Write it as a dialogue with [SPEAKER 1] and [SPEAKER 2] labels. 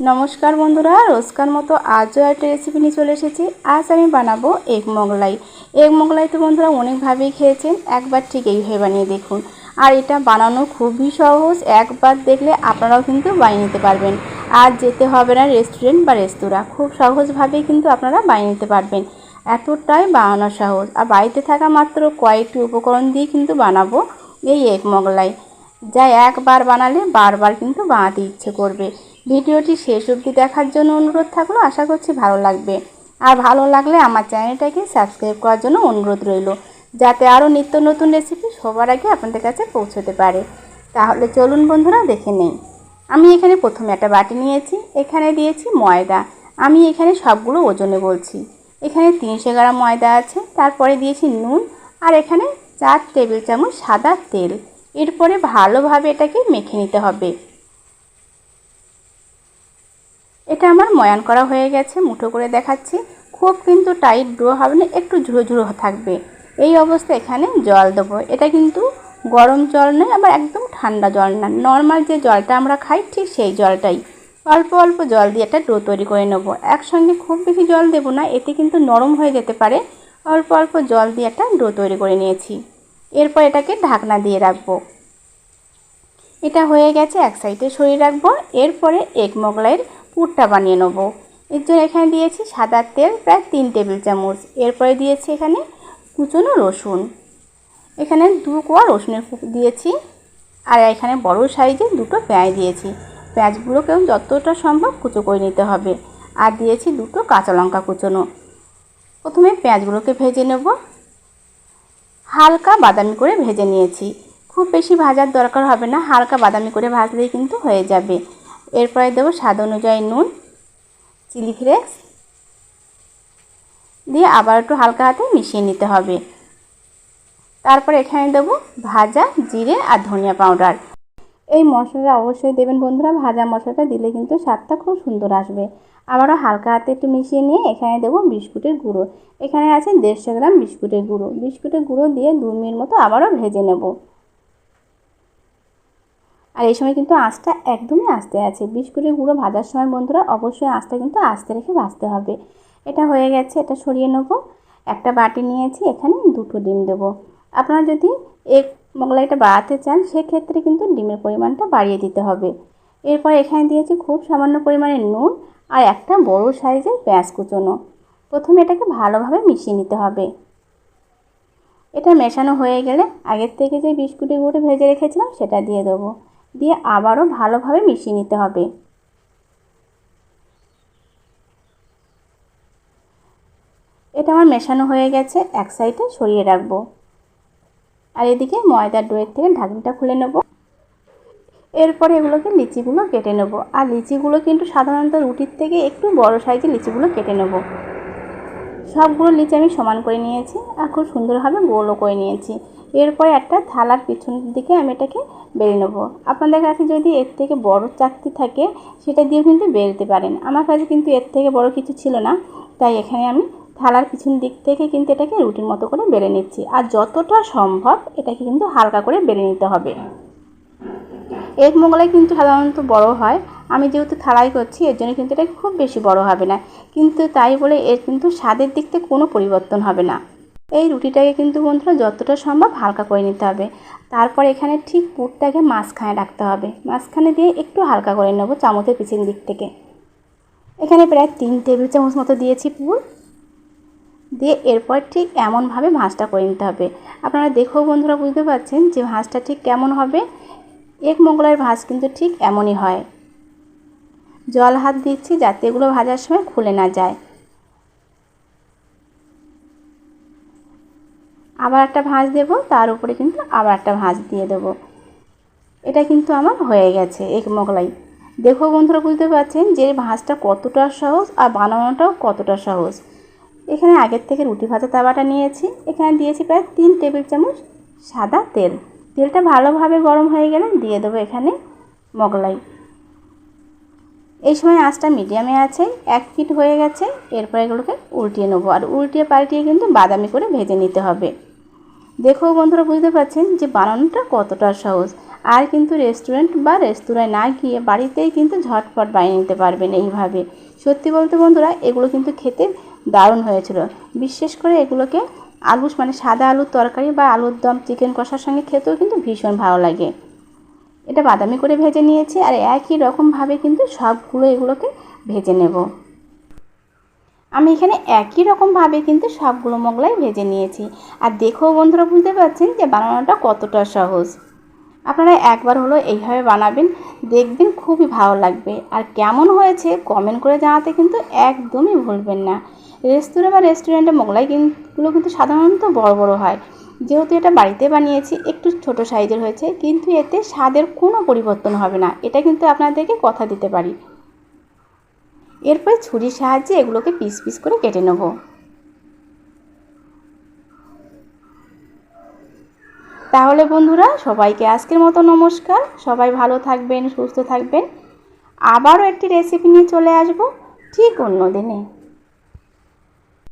[SPEAKER 1] নমস্কার বন্ধুরা, রোজকার মতো আজও একটা রেসিপি নিয়ে চলে এসেছি। আজ আমি বানাবো এগ মোগলাই। এগ মোগলাই তো বন্ধুরা অনেকভাবেই খেয়েছেন, একবার ঠিক এইভাবে বানিয়ে দেখুন। আর এটা বানানো খুবই সহজ, একবার দেখলে আপনারাও কিন্তু বানিয়ে নিতে পারবেন। আর যেতে হবে না রেস্টুরেন্ট বা রেস্তোরাঁ খুব সহজভাবেই কিন্তু আপনারা বানিয়ে নিতে পারবেন। এতটাই বানানো সহজ। আর বাড়িতে থাকা মাত্র কয়েকটি উপকরণ দিয়ে কিন্তু বানাবো এই এগ মোগলাই। যা একবার বানালে বারবার কিন্তু বানাতে ইচ্ছে করবে। ভিডিওটি শেষ অবধি দেখার জন্য অনুরোধ থাকল, আশা করছি ভালো লাগবে। আর ভালো লাগলে আমার চ্যানেলটাকে সাবস্ক্রাইব করার জন্য অনুরোধ রইল, যাতে আরও নিত্য নতুন রেসিপি সবার আগে আপনাদের কাছে পৌঁছতে পারে। তাহলে চলুন বন্ধুরা, দেখে নেই। আমি এখানে প্রথমে একটা বাটি নিয়েছি, এখানে দিয়েছি ময়দা। আমি এখানে সবগুলো ওজনে বলছি। এখানে তিনশো গ্রাম ময়দা আছে, তারপরে দিয়েছি নুন, আর এখানে চার টেবিল চামচ সাদা তেল। এরপরে ভালোভাবে এটাকে মেখে নিতে হবে। এটা আমার ময়ান করা হয়ে গেছে, মুঠো করে দেখাচ্ছি। খুব কিন্তু টাইট ডো হবে না, একটু ঝুড়ো ঝুড়ো থাকবে। এই অবস্থা এখানে জল দেবো। এটা কিন্তু গরম জল নয়, আবার একদম ঠান্ডা জল না। নর্মাল যে জলটা আমরা খাই, ঠিক সেই জলটাই। অল্প অল্প জল দিয়ে একটা ডো তৈরি করে নেব। একসঙ্গে খুব বেশি জল দেব না, এতে কিন্তু নরম হয়ে যেতে পারে। অল্প অল্প জল দিয়ে একটা ডো তৈরি করে নিয়েছি। এরপর এটাকে ঢাকনা দিয়ে রাখব। এটা হয়ে গেছে, এক সাইডে সরিয়ে রাখব। এরপরে এগ মোগলাইয়ের পুরটা বানিয়ে নেব। এর জন্য এখানে দিয়েছি সাদা তেল, প্রায় তিন টেবিল চামচ। এরপরে দিয়েছি এখানে কুচনো রসুন। এখানে দু কোয়া রসুনের দিয়েছি। আর এখানে বড় সাইজে দুটো পেঁয়াজ দিয়েছি। পেঁয়াজগুলোকেও যতটা সম্ভব কুচো করে নিতে হবে। আর দিয়েছি দুটো কাঁচা লঙ্কা কুচোনো। প্রথমে পেঁয়াজগুলোকে ভেজে নেব। হালকা বাদামি করে ভেজে নিয়েছি। খুব বেশি ভাজার দরকার হবে না। হালকা বাদামি করে ভাজলেই কিন্তু হয়ে যাবে। এরপরে দেবো স্বাদ অনুযায়ী নুন, চিলি ফ্লেক্স, দিয়ে আবার একটু হালকা হাতে মিশিয়ে নিতে হবে। তারপর এখানে দেবো ভাজা, জিরে আর ধনিয়া পাউডার। এই মশলাটা অবশ্যই দেবেন বন্ধুরা, ভাজা মশলাটা দিলে কিন্তু স্বাদটা খুব সুন্দর আসবে। আবারও হালকা হাতে একটু মিশিয়ে নিয়ে এখানে দেবো বিস্কুটের গুঁড়ো। এখানে আছে দেড়শো গ্রাম বিস্কুটের গুঁড়ো। বিস্কুটের গুঁড়ো দিয়ে দু মিনিট মতো আবারও ভেজে নেব। আর এই সময় কিন্তু আঁচটা একদমই আস্তে আছে। বিস্কুটের গুঁড়ো ভাজার সময় বন্ধুরা অবশ্যই আঁচটা কিন্তু আস্তে রেখে ভাজতে হবে। এটা হয়ে গেছে, এটা সরিয়ে নেব। একটা বাটি নিয়েছি, এখানে দুটো ডিম দেবো। আপনারা যদি এক মোগলাইটা বাড়াতে চান, সেক্ষেত্রে কিন্তু ডিমের পরিমাণটা বাড়িয়ে দিতে হবে। এরপর এখানে দিয়েছি খুব সামান্য পরিমাণে নুন আর একটা বড় সাইজের পেঁয়াজ কুচোনো। প্রথমে এটাকে ভালোভাবে মিশিয়ে নিতে হবে। এটা মেশানো হয়ে গেলে আগের থেকে যে বিস্কুটের গুঁড়ো ভেজে রেখেছিলাম, সেটা দিয়ে দেবো। দিয়ে আবারও ভালোভাবে মিশিয়ে নিতে হবে। এটা আমার মেশানো হয়ে গেছে, এক সাইডে সরিয়ে রাখব। আর এদিকে ময়দার ডোয়ের থেকে ঢাকনিটা খুলে নেব। এরপরে এগুলোকে লিচিগুলো কেটে নেব। আর লিচিগুলো কিন্তু সাধারণত রুটির থেকে একটু বড় সাইজের লিচিগুলো কেটে নেব। সবগুলো লিচি আমি সমান করে নিয়েছি আর খুব সুন্দরভাবে গোলও করে নিয়েছি। এরপরে একটা থালার পিছনের দিকে আমি এটাকে বেড়ে নেব। আপনাদের কাছে যদি এর থেকে বড় চাকতি থাকে, সেটা দিয়েও কিন্তু বেলতে পারেন। আমার কাছে কিন্তু এর থেকে বড় কিছু ছিল না, তাই এখানে আমি থালার পিছন দিক থেকে কিন্তু এটাকে রুটির মতো করে বেড়ে নিচ্ছি। আর যতটা সম্ভব এটাকে কিন্তু হালকা করে বেড়ে নিতে হবে। এগ মোগলাই কিন্তু সাধারণত বড় হয়। আমি যেহেতু থালাই করছি, এর জন্য কিন্তু এটা খুব বেশি বড় হবে না। কিন্তু তাই বলে এর কিন্তু স্বাদের দিক থেকে কোনো পরিবর্তন হবে না। এই রুটিটাকে কিন্তু বন্ধুরা যতটা সম্ভব হালকা করে নিতে হবে। তারপর এখানে ঠিক পুরটাকে মাঝখানে রাখতে হবে। মাঝখানে দিয়ে একটু হালকা করে নেব চামচের পিছন দিক থেকে। এখানে প্রায় তিন টেবিল চামচ মতো দিয়েছি পুর। দিয়ে এরপর ঠিক এমনভাবে ভাঁজটা করে নিতে হবে। আপনারা দেখেও বন্ধুরা বুঝতে পারছেন যে ভাঁজটা ঠিক কেমন হবে। এক মোগলার ভাঁজ কিন্তু ঠিক এমনই হয়। জল হাত দিচ্ছি যাতে এগুলো ভাজার সময় খুলে না যায়। আবার একটা ভাঁজ দেব, তার উপরে কিন্তু আবার একটা ভাঁজ দিয়ে দেব। এটা কিন্তু আমার হয়ে গেছে, এক মোগলাই। দেখো বন্ধুরা, বুঝতে পারছেন যে ভাঁজটা কতটা সহজ আর বানানোটাও কতটা সহজ। এখানে আগের থেকে রুটি ভাজা তাওয়াটা নিয়েছি। এখানে দিয়েছি প্রায় তিন টেবিল চামচ সাদা তেল। তেলটা ভালোভাবে গরম হয়ে গেলে দিয়ে দেবো এখানে মোগলাই। এই সময় আঁচটা মিডিয়ামে আছে, এক ফিট হয়ে গেছে, এরপর এগুলোকে উল্টিয়ে নেব। আর উল্টিয়ে পাল্টিয়ে কিন্তু বাদামি করে ভেজে নিতে হবে। দেখো বন্ধুরা, বুঝতে পারছেন যে বানানোটা কতটা সহজ। আর কিন্তু রেস্টুরেন্ট বা রেস্তোরাঁয় না গিয়ে বাড়িতেই কিন্তু ঝটপট বানিয়ে নিতে পারবেন এইভাবে। সত্যি বলতে বন্ধুরা, এগুলো কিন্তু খেতে দারুণ হয়েছিল। বিশেষ করে এগুলোকে আলু মানে সাদা আলুর তরকারি বা আলুর দম চিকেন কষার সঙ্গে খেতেও কিন্তু ভীষণ ভালো লাগে। এটা বাদামি করে ভেজে নিয়েছি, আর একই রকমভাবে কিন্তু সবগুলো এগুলোকে ভেজে নেব। আমি এখানে একই রকমভাবে কিন্তু সবগুলো মোগলাই ভেজে নিয়েছি। আর দেখেও বন্ধুরা, বুঝতে পারছেন যে বানানোটা কতটা সহজ। আপনারা একবার হলো এইভাবে বানাবেন, দেখবেন খুবই ভালো লাগবে। আর কেমন হয়েছে কমেন্ট করে জানাতে কিন্তু একদমই ভুলবেন না। রেস্তোরাঁ বা রেস্টুরেন্টে মোগলাই কিন্তু কিন্তু সাধারণত বড় বড় হয়। যেহেতু এটা বাড়িতে বানিয়েছি, একটু ছোট সাইজের হয়েছে, কিন্তু এতে স্বাদের কোনো পরিবর্তন হবে না। এটা কিন্তু আপনাদেরকে কথা দিতে পারি। এরপর ছুরির সাহায্যে এগুলোকে পিস পিস করে কেটে নেব। তাহলে বন্ধুরা, সবাইকে আজকের মতো নমস্কার। সবাই ভালো থাকবেন, সুস্থ থাকবেন। আবারও একটি রেসিপি নিয়ে চলে আসব, ঠিক অন্য দিনে